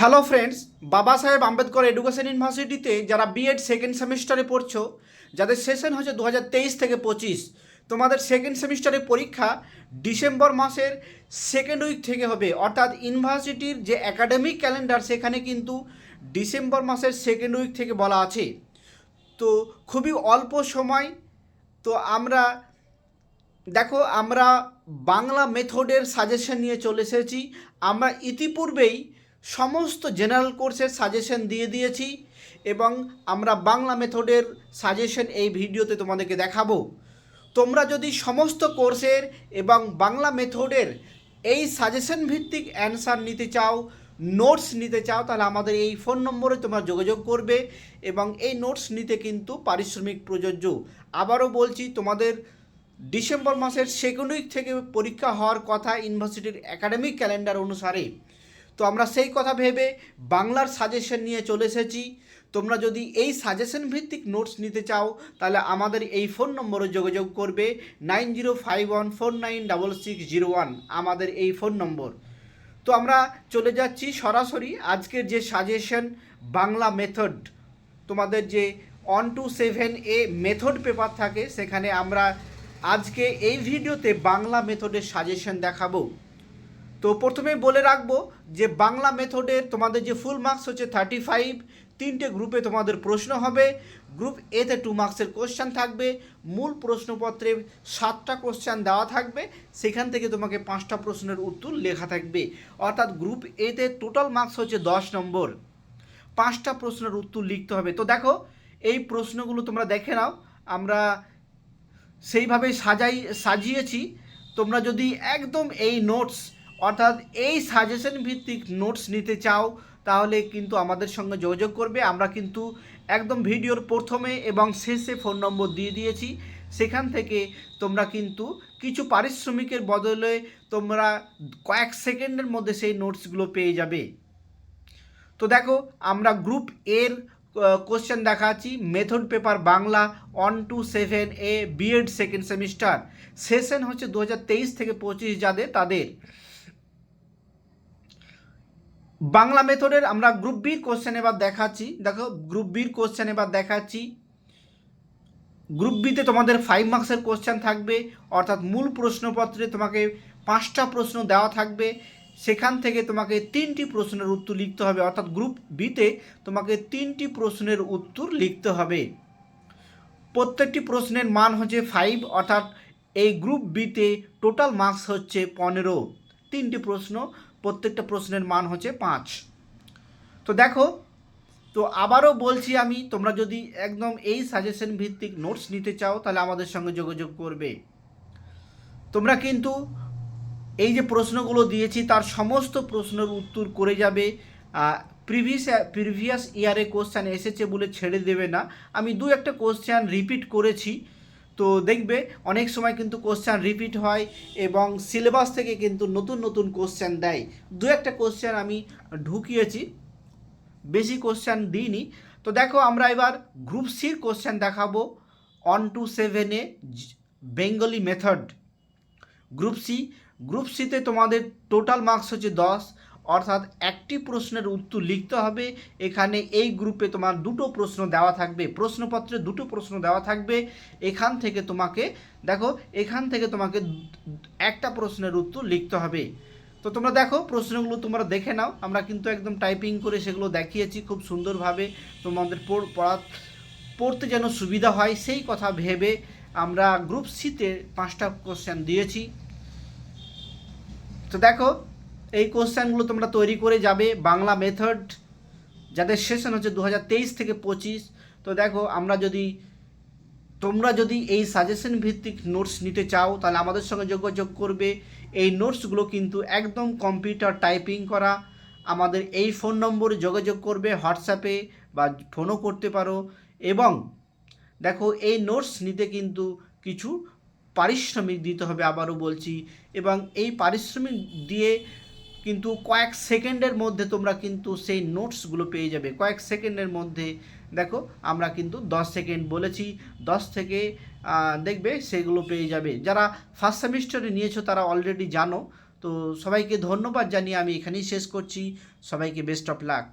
Hello friends বাবা সাহেব Ambedkar education ইউনিভার্সিটিতে যারা বিএড সেকেন্ড সেমিস্টারে পড়ছো, যাদের সেশন হচ্ছে দু হাজার তেইশ থেকে পঁচিশ, তোমাদের সেকেন্ড সেমিস্টারের পরীক্ষা ডিসেম্বর মাসের সেকেন্ড উইক থেকে হবে। অর্থাৎ ইউনিভার্সিটির যে একাডেমিক ক্যালেন্ডার সেখানে কিন্তু ডিসেম্বর মাসের সেকেন্ড উইক থেকে বলা আছে। তো খুবই অল্প সময়, তো আমরা, দেখো, আমরা বাংলা মেথডের সাজেশন নিয়ে চলে এসেছি। আমরা ইতিপূর্বেই সমস্ত জেনারেল কোর্সের সাজেশন দিয়ে দিয়েছি এবং আমরা বাংলা মেথডের সাজেশন এই ভিডিওতে তোমাদেরকে দেখাবো। তোমরা যদি সমস্ত কোর্সের এবং বাংলা মেথডের এই সাজেশন ভিত্তিক অ্যান্সার নিতে চাও নোটস নিতে চাও, তাহলে আমাদের এই ফোন নম্বরে তোমরা যোগাযোগ করবে এবং এই নোটস নিতে কিন্তু পারিশ্রমিক প্রযোজ্য। আবারও বলছি, তোমাদের ডিসেম্বর মাসের সেকেন্ড উইক থেকে পরীক্ষা হওয়ার কথা ইউনিভার্সিটির একাডেমিক ক্যালেন্ডার অনুসারে। তো আমরা সেই কথা ভেবে বাংলার সাজেশন নিয়ে চলে এসেছি। তোমরা যদি এই সাজেশন ভিত্তিক নোটস নিতে চাও, তাহলে আমাদের এই ফোন নম্বরে যোগাযোগ করবে nine zero five one four nine double six zero one আমাদের এই ফোন নম্বর। তো আমরা চলে যাচ্ছি সরাসরি আজকের যে সাজেশন বাংলা মেথড তোমাদের যে one two seven A method paper থাকে, সেখানে আমরা আজকে এই ভিডিওতে বাংলা মেথডের সাজেশন দেখাবো। তো প্রথমেই বলে রাখব যে বাংলা মেথডের তোমাদের যে ফুল মার্কস হচ্ছে থার্টি ফাইভ তিনটে গ্রুপে তোমাদের প্রশ্ন হবে। গ্রুপ এতে টু মার্কসের কোশ্চেন থাকবে। মূল প্রশ্নপত্রে সাতটা কোশ্চেন দেওয়া থাকবে। সেখান থেকে তোমাকে পাঁচটা প্রশ্নের উত্তর লেখা থাকবে। অর্থাৎ গ্রুপ এতে টোটাল মার্কস হচ্ছে দশ নম্বর। পাঁচটা প্রশ্নের উত্তর লিখতে হবে। তো দেখো, এই প্রশ্নগুলো তোমরা দেখে নাও। আমরা সেইভাবে সাজাই, সাজিয়েছি। তোমরা যদি একদম এই নোটস অর্থাৎ এই সাজেশন ভিত্তিক নোটস নিতে চাও, তাহলে কিন্তু আমাদের সঙ্গে যোগাযোগ করবে। আমরা কিন্তু একদম ভিডিওর প্রথমে এবং শেষে ফোন নম্বর দিয়ে দিয়েছি। সেখান থেকে তোমরা কিন্তু কিছু পারিশ্রমিকের বদলে তোমরা কয়েক সেকেন্ডের মধ্যে সেই নোটসগুলো পেয়ে যাবে। তো দেখো, আমরা গ্রুপ এর কোশ্চেন দেখাচ্ছি। Method paper Bangla one two seven A BEd second semester session হচ্ছে দু হাজার তেইশ থেকে পঁচিশ যাদের, তাদের। বাংলা মেথডের আমরা গ্রুপ বির কোশ্চেন এবার দেখাচ্ছি। দেখো গ্রুপ বির কোশ্চেন এবার দেখাচ্ছি। গ্রুপ বিতে তোমাদের ফাইভ মার্কসের কোশ্চেন থাকবে। অর্থাৎ মূল প্রশ্নপত্রে তোমাকে পাঁচটা প্রশ্ন দেওয়া থাকবে। সেখান থেকে তোমাকে তিনটি প্রশ্নের উত্তর লিখতে হবে। অর্থাৎ গ্রুপ বিতে তোমাকে তিনটি প্রশ্নের উত্তর লিখতে হবে। প্রত্যেকটি প্রশ্নের মান হচ্ছে ফাইভ অর্থাৎ এই গ্রুপ বিতে টোটাল মার্কস হচ্ছে পনেরো। তিনটি প্রশ্ন প্রত্যেকটা প্রশ্নের মান হচ্ছে পাঁচ। তো দেখো, তো আবারও বলছি আমি, তোমরা যদি একদম এই সাজেশন ভিত্তিক নোটস নিতে চাও, তাহলে আমাদের সঙ্গে যোগাযোগ করবে। তোমরা কিন্তু এই যে প্রশ্নগুলো দিয়েছি, তার সমস্ত প্রশ্নের উত্তর করে যাবে। প্রিভিয়াস প্রিভিয়াস ইয়ারে কোশ্চেন এসেছে বলে ছেড়ে দেবে না। আমি দু একটা কোশ্চেন রিপিট করেছি। তো দেখবে অনেক সময় কিন্তু কোশ্চেন রিপিট হয় এবং সিলেবাস থেকে কিন্তু নতুন নতুন কোশ্চেন দেয়। দু একটা কোশ্চেন আমি ঢুকিয়েছি, বেশি কোশ্চেন দিইনি। তো দেখো আমরা এবার গ্রুপ সির কোশ্চেন দেখাবো। অন টু সেভেনে Bengali method group C group সিতে তোমাদের টোটাল মার্কস হচ্ছে দশ অর্থাৎ একটি প্রশ্নের উত্তর লিখতে হবে। এখানে এই গ্রুপে তোমার দুটো প্রশ্ন দেওয়া থাকবে। প্রশ্নপত্রে দুটো প্রশ্ন দেওয়া থাকবে। এখান থেকে তোমাকে, দেখো, এখান থেকে তোমাকে একটা প্রশ্নের উত্তর লিখতে হবে। তো তোমরা দেখো, প্রশ্নগুলো তোমরা দেখে নাও। আমরা কিন্তু একদম টাইপিং করে সেগুলো দেখিয়েছি খুব সুন্দরভাবে। তোমাদের পড়া পড়তে যেন সুবিধা হয়, সেই কথা ভেবে আমরা গ্রুপ সিতে পাঁচটা কোশ্চেন দিয়েছি। তো দেখো এই কোশ্চেনগুলো তোমরা তৈরি করে যাবে বাংলা মেথড যাদের সেশন হচ্ছে দু হাজার তেইশ থেকে পঁচিশ। তো দেখো, আমরা যদি, তোমরা যদি এই সাজেশন ভিত্তিক নোটস নিতে চাও, তাহলে আমাদের সঙ্গে যোগাযোগ করবে। এই নোটসগুলো কিন্তু একদম কম্পিউটার টাইপিং করা। আমাদের এই ফোন নম্বরে যোগাযোগ করবে হোয়াটসঅ্যাপে বা ফোনও করতে পারো। এবং দেখো, এই নোটস নিতে কিন্তু কিছু পারিশ্রমিক দিতে হবে আবারও বলছি। এবং এই পারিশ্রমিক দিয়ে কিন্তু কয়েক সেকেন্ডের মধ্যে তোমরা কিন্তু সেই নোটসগুলো পেয়ে যাবে। কয়েক সেকেন্ডের মধ্যে, দেখো, আমরা কিন্তু দশ সেকেন্ড বলেছি, দশ থেকে দেখবে সেগুলো পেয়ে যাবে। যারা ফার্স্ট সেমিস্টারে নিয়েছো তারা অলরেডি জানো। তো সবাইকে ধন্যবাদ জানিয়ে আমি এখানেই শেষ করছি। সবাইকে বেস্ট অফ লাক